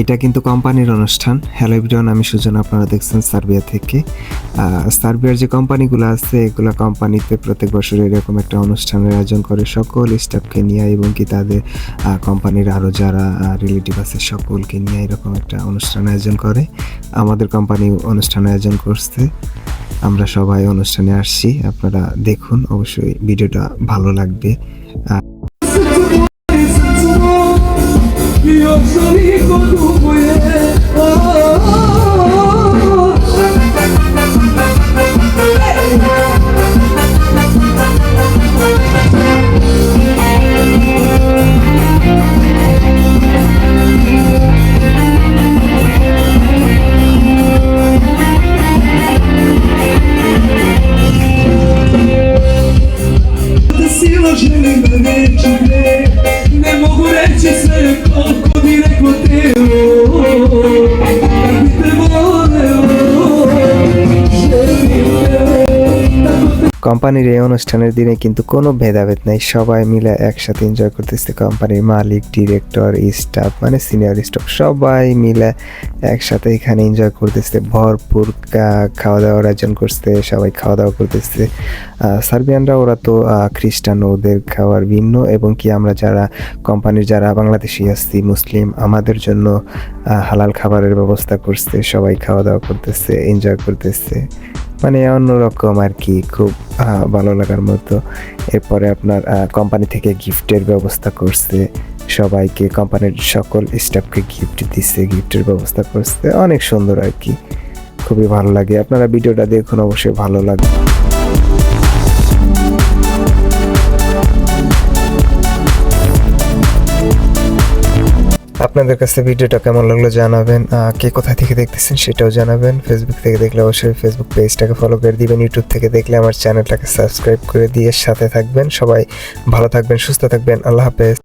এটা কিন্তু কোম্পানির অনুষ্ঠান। হ্যালো এভরিওয়ান আমি সুজন, আপনারা দেখছেন সার্বিয়া থেকে। সার্বিয়ার যে কোম্পানিগুলো আছে, এগুলো কোম্পানিতে প্রত্যেক বছর এরকম একটা অনুষ্ঠানের আয়োজন করে সকল স্টাফকে নিয়ে এবং কি তাদের কোম্পানির আরও যারা রিলেটিভ আছে সকলকে নিয়ে এরকম একটা অনুষ্ঠান আয়োজন করে। আমাদের কোম্পানি অনুষ্ঠান আয়োজন করছে। আমরা সবাই অনুষ্ঠানে আসছি। আপনারা দেখুন, অবশ্যই ভিডিওটা ভালো লাগবে। কোম্পানির এই অনুষ্ঠানের দিনে কিন্তু কোনো ভেদাভেদ নাই। সবাই মিলে একসাথে এনজয় করতেছে কোম্পানির মালিক ডিরেক্টর স্টাফ মানে সিনিয়র স্টাফ সবাই মিলে একসাথে এখানে এনজয় করতেছে। ভরপুর খাওয়া দাওয়ার আয়োজন করছে, সবাই খাওয়া দাওয়া করতেছে সার্বিয়ানরা ওরা তো খ্রিস্টান ওদের খাওয়ার ভিন্ন এবং কি আমরা যারা কোম্পানির যারা বাংলাদেশি আসছি মুসলিম, আমাদের জন্য হালাল খাবারের ব্যবস্থা করছে, সবাই খাওয়া দাওয়া করতেছে এনজয় করতেছে। মানে অন্যরকম আর কি খুব ভালো লাগার মতো। এরপরে আপনার কোম্পানি থেকে গিফটের ব্যবস্থা করছে। সবাইকে কোম্পানির সকল স্টাফকে গিফট দিচ্ছে গিফটের ব্যবস্থা করছে। অনেক সুন্দর আর কি খুবই ভালো লাগে। আপনারা ভিডিওটা দেখুন, অবশ্যই ভালো লাগবে। আপনাদের কাছে ভিডিওটা কেমন লাগল জানাবেন কে কোথা থেকে দেখতেছেন সেটাও জানাবেন। ফেসবুক থেকে দেখলে অবশ্যই ফেসবুক পেজটাকে ফলো করে দিবেন ইউটিউব থেকে দেখলে আমার চ্যানেলটাকে সাবস্ক্রাইব করে দিয়ে সাথে থাকবেন। সবাই ভালো থাকবেন, সুস্থ থাকবেন। আল্লাহ হাফেজ।